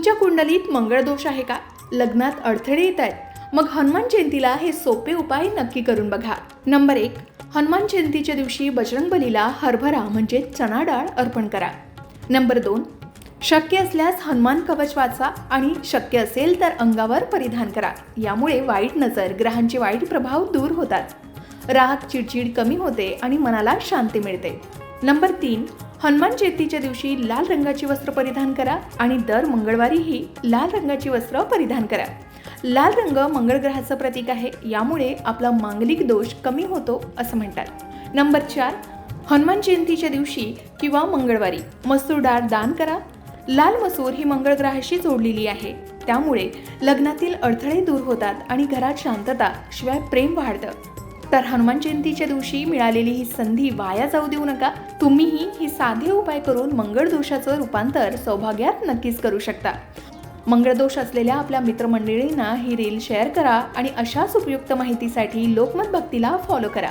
तुमच्या कुंडलीत मंगळ दोष आहे का? लग्नात अडथळे येत आहेत. मग हनुमान जयंतीला हे सोपे उपाय नक्की करून बघा. नंबर एक हनुमान जयंतीच्या दिवशी बजरंगबलीला हरभरा म्हणजे चणा डाळ अर्पण करा. नंबर दोन शक्य असल्यास हनुमान कवच वाचा आणि शक्य असेल तर अंगावर परिधान करा. यामुळे वाईट नजर ग्रहांचे वाईट प्रभाव दूर होतात. राग चिडचिड कमी होते आणि मनाला शांती मिळते. नंबर तीन हनुमान जयंतीच्या दिवशी लाल रंगाची वस्त्र परिधान करा आणि दर मंगळवारीही लाल रंगाची वस्त्र परिधान करा. लाल रंग मंगळ ग्रहाचं प्रतीक आहे यामुळे आपला मांगलिक दोष कमी होतो असं म्हणतात. नंबर चार हनुमान जयंतीच्या दिवशी किंवा मंगळवारी मसूर डाळ दान करा. लाल मसूर ही मंगळ ग्रहाशी जोडलेली आहे त्यामुळे लग्नातील अडथळे दूर होतात आणि घरात शांतता शिवाय प्रेम वाढतं. तर हनुमान जयंतीच्या दिवशी मिळालेली ही संधी वाया जाऊ देऊ नका. तुम्हीही ही साधे उपाय करून मंगळ दोषाचं रूपांतर सौभाग्यात नक्कीच करू शकता. मंगळदोष असलेल्या आपल्या मित्रमंडळींना ही रील शेअर करा आणि अशाच उपयुक्त माहितीसाठी लोकमत भक्तीला फॉलो करा.